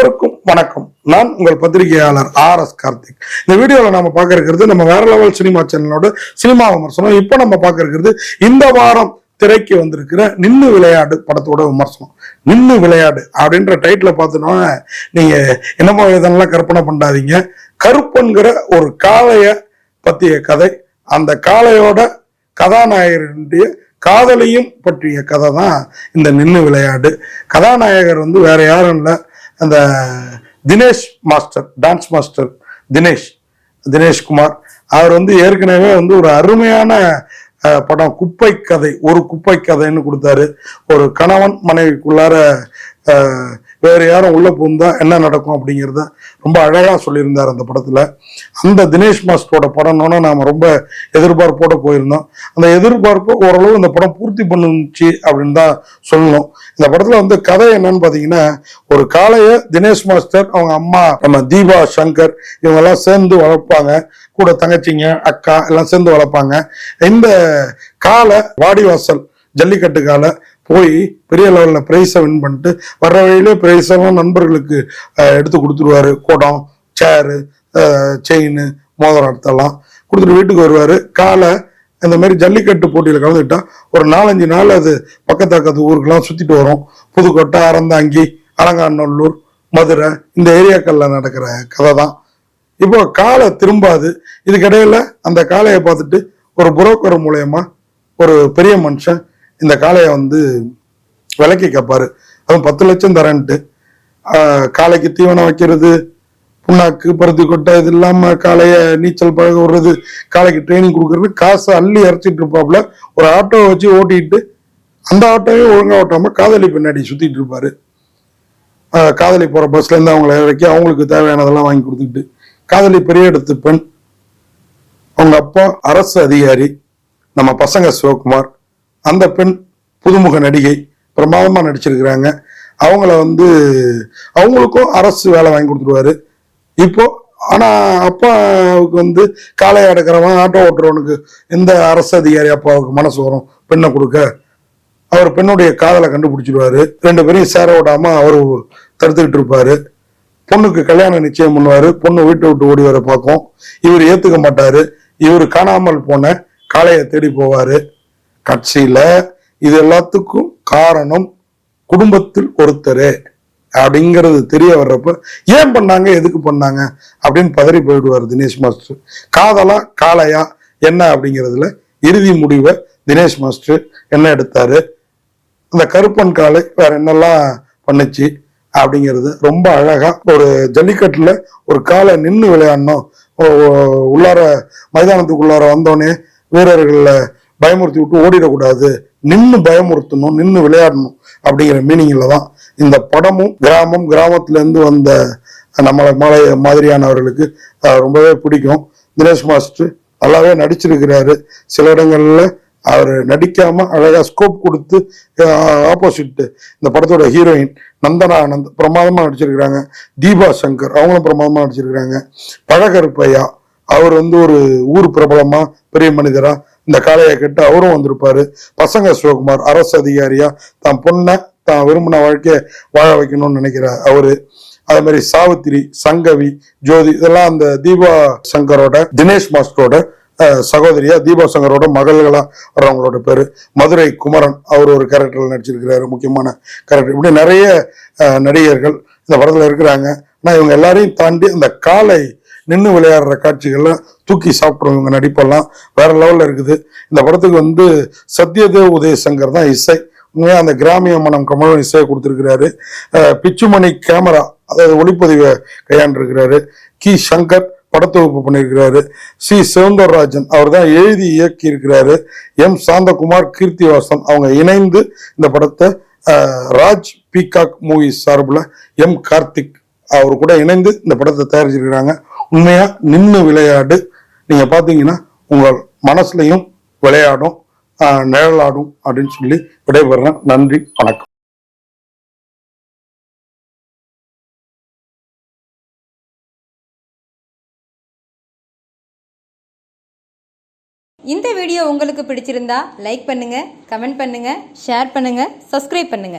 அனைவருக்கும் வணக்கம். நான் உங்கள் பத்திரிகையாளர் ஆர் எஸ் கார்த்திக். இந்த வீடியோவில் நம்ம பார்க்க இருக்கிறது நம்ம வேற லெவல் சினிமா சேனலோட சினிமா விமர்சனம். இப்போ நம்ம பார்க்க இருக்கிறது இந்த வாரம் திரைக்கு வந்திருக்கிற நின்று விளையாடு படத்தோட விமர்சனம். நின்று விளையாடு அப்படின்ற டைட்டில் பார்த்தோன்னா நீங்கள் என்னமோ இதெல்லாம் கற்பனை பண்ணாதீங்க. கருப்பன்கிற ஒரு காளையை பற்றிய கதை. அந்த காளையோட கதாநாயகனுடைய காதலையும் பற்றிய கதை தான் இந்த நின்று விளையாடு. கதாநாயகர் வந்து வேற யாரும் இல்லை. அந்த Dinesh master dance master Dinesh Dineshkumar அவர் வந்து ஏற்கனவே வந்து ஒரு அருமையான படம் குப்பை கதை ஒரு குப்பை கதைன்னு கொடுத்தாரு. ஒரு கணவன் மனைவிக்குள்ளார வேற யாரும் உள்ள புகுந்தா என்ன நடக்கும் அப்படிங்கிறத ரொம்ப அழகா சொல்லியிருந்தார் அந்த படத்துல. அந்த தினேஷ் மாஸ்டரோட படம்னோன்னா நாம ரொம்ப எதிர்பார்ப்போட போயிருந்தோம். அந்த எதிர்பார்ப்பு ஓரளவு இந்த படம் பூர்த்தி பண்ணுச்சு அப்படின்னு தான் சொல்லணும். இந்த படத்துல வந்து கதை என்னன்னு பாத்தீங்கன்னா ஒரு காளைய தினேஷ் மாஸ்டர் அவங்க அம்மா நம்ம தீபா சங்கர் இவங்க எல்லாம் சேர்ந்து வளர்ப்பாங்க. கூட தங்கச்சிங்க அக்கா எல்லாம் சேர்ந்து வளர்ப்பாங்க. இந்த காலை வாடிவாசல் ஜல்லிக்கட்டு காலை போய் பெரிய லெவலில் ப்ரைஸை வின் பண்ணிட்டு வர்ற வழியிலே ப்ரைஸ் எல்லாம் நண்பர்களுக்கு எடுத்து கொடுத்துருவாரு. குடம் சேரு செயின் மோதிரம் எடுத்தெல்லாம் கொடுத்துட்டு வீட்டுக்கு வருவார். காலை இந்த மாதிரி ஜல்லிக்கட்டு போட்டியில் கலந்துக்கிட்டா ஒரு நாலஞ்சு நாள் அது பக்கத்து பக்கத்து ஊருக்கெல்லாம் சுற்றிட்டு வரும். புதுக்கோட்டை அறந்தாங்கி அலங்காநல்லூர் மதுரை இந்த ஏரியாக்களில் நடக்கிற கதை தான் இப்போ காலை திரும்பாது. இதுக்கிடையில் அந்த காளையை பார்த்துட்டு ஒரு புரோக்கர் மூலயமா ஒரு பெரிய மனுஷன் இந்த காளையை வந்து விலைக்கு கேட்பாரு அதுவும் பத்து லட்சம் தரேன்ட்டு. காளைக்கு தீவனம் வைக்கிறது புண்ணாக்கு பருத்தி கொட்டை இது இல்லாம காளைய நீச்சல் பழக விடுறது காளைக்கு ட்ரைனிங் கொடுக்கறது காசை அள்ளி இறச்சிட்டு இருப்பாப்புல. ஒரு ஆட்டோவை வச்சு ஓட்டிட்டு அந்த ஆட்டோவே ஒழுங்கா ஓட்டாம காதலி பின்னாடி சுத்திட்டு இருப்பாரு. காதலி போற பஸ்ல இருந்து அவங்கள இறக்கி அவங்களுக்கு தேவையானதெல்லாம் வாங்கி கொடுத்துக்கிட்டு காதலி பெரிய இடத்து பெண். அவங்க அப்பா அரசு அதிகாரி நம்ம பசங்க சிவகுமார். அந்த பெண் புதுமுக நடிகை பிரமாதமாக நடிச்சிருக்கிறாங்க. அவங்கள வந்து அவங்களுக்கும் அரசு வேலை வாங்கி கொடுத்துருவாரு இப்போ ஆனால் அப்பாவுக்கு வந்து காலை அடக்கிறவன் ஆட்டோ ஓட்டுறவனுக்கு எந்த அரசு அதிகாரி அப்பாவுக்கு மனசு வரும்? பெண்ணை கொடுக்க. அவர் பெண்ணுடைய காதலை கண்டுபிடிச்சிடுவாரு. ரெண்டு பேரையும் சேர விடாம அவர் தடுத்துக்கிட்டு இருப்பாரு. பொண்ணுக்கு கல்யாணம் நிச்சயம் பண்ணுவார். பொண்ணு வீட்டை விட்டு ஓடி வர பார்க்கும். இவர் ஏற்றுக்க மாட்டார். இவர் காணாமல் போன காளையை தேடி போவார். கட்சியில இது எல்லாத்துக்கும் காரணம் குடும்பத்தில் ஒருத்தர் அப்படிங்கிறது தெரிய வர்றப்ப ஏன் பண்ணாங்க? எதுக்கு பண்ணாங்க? அப்படின்னு பதறி போயிடுவார் தினேஷ் மாஸ்டர். காதலா? காளையா? என்ன? அப்படிங்கிறதுல இறுதி முடிவை தினேஷ் மாஸ்டர் என்ன எடுத்தாரு? அந்த கருப்பன் காளை வேற என்னெல்லாம் பண்ணுச்சு? அப்படிங்கிறது ரொம்ப அழகா ஒரு ஜல்லிக்கட்டுல ஒரு காலை நின்று விளையாடணும். உள்ளார மைதானத்துக்குள்ளார வந்தோடனே வீரர்களை பயமுறுத்தி விட்டு ஓடிடக்கூடாது. நின்று பயமுறுத்தணும் நின்று விளையாடணும் அப்படிங்கிற மீனிங்ல தான் இந்த படமும் கிராமம் கிராமத்துல இருந்து வந்த நம்மளை மலை மாதிரியானவர்களுக்கு ரொம்பவே பிடிக்கும். தினேஷ் மாஸ்டர் நல்லாவே நடிச்சிருக்கிறாரு. சில இடங்களில் அவர் நடிக்காம அழகா ஸ்கோப் கொடுத்து ஆப்போசிட் இந்த படத்தோட ஹீரோயின் நந்தனா ஆனந்த் பிரமாதமாக நடிச்சிருக்கிறாங்க. தீபா சங்கர் அவங்களும் பிரமாதமாக நடிச்சிருக்கிறாங்க. பழகருப்பையா அவர் வந்து ஒரு ஊர் பிரபலமா பெரிய மனிதரா இந்த காளையை கிட்ட அவரும் வந்திருப்பாரு. பசங்க சிவகுமார் அரசு அதிகாரியா தான் பொண்ணை தான் விரும்பின வாழ்க்கையை வாழ வைக்கணும்னு நினைக்கிறார் அவரு. அதே மாதிரி சாவித்திரி சங்கவி ஜோதி இதெல்லாம் அந்த தீபா சங்கரோட தினேஷ் மாஸ்டரோட சகோதரியா தீபா சங்கரோட மகள்களா வர்றவங்களோட பேரு. மதுரை குமரன் அவர் ஒரு கேரக்டர்ல நடிச்சிருக்கிறாரு முக்கியமான கேரக்டர் இப்படி நிறைய நடிகர்கள் இந்த படத்துல இருக்கிறாங்க. ஆனா இவங்க எல்லாரையும் தாண்டி அந்த காலை நின்று விளையாடுற காட்சிகள்லாம் தூக்கி சாப்பிட்றவங்க நடிப்பெல்லாம். வேற லெவலில் இருக்குது. இந்த படத்துக்கு வந்து சத்யதேவ் உதயசங்கர் தான் இசை. உண்மையாக அந்த கிராமிய மனம் கமலம் இசையை கொடுத்துருக்கிறாரு. பிச்சுமணி கேமரா அதாவது ஒளிப்பதிவை கையாண்டிருக்கிறாரு. கி. சங்கர் படத்தொகுப்பு பண்ணியிருக்கிறாரு. சி. சிவந்தரராஜன் அவர் தான் எழுதி இயக்கி இருக்கிறாரு எம். சாந்தகுமார் கீர்த்திவாசன் அவங்க இணைந்து இந்த படத்தை ராஜ் பீகாக் மூவிஸ் சார்பில் எம். கார்த்திக் அவர் கூட இணைந்து இந்த படத்தை தயாரிச்சிருக்கிறாங்க. உண்மையா நின்று விளையாடு. நீங்க பாத்தீங்கன்னா உங்கள் மனசுலையும் விளையாடும் நிழலாடும் அப்படின்னு சொல்லி விடைபெறேன் நன்றி வணக்கம். இந்த வீடியோ உங்களுக்கு பிடிச்சிருந்தா லைக் பண்ணுங்க கமெண்ட் பண்ணுங்க ஷேர் பண்ணுங்க சப்ஸ்கிரைப் பண்ணுங்க.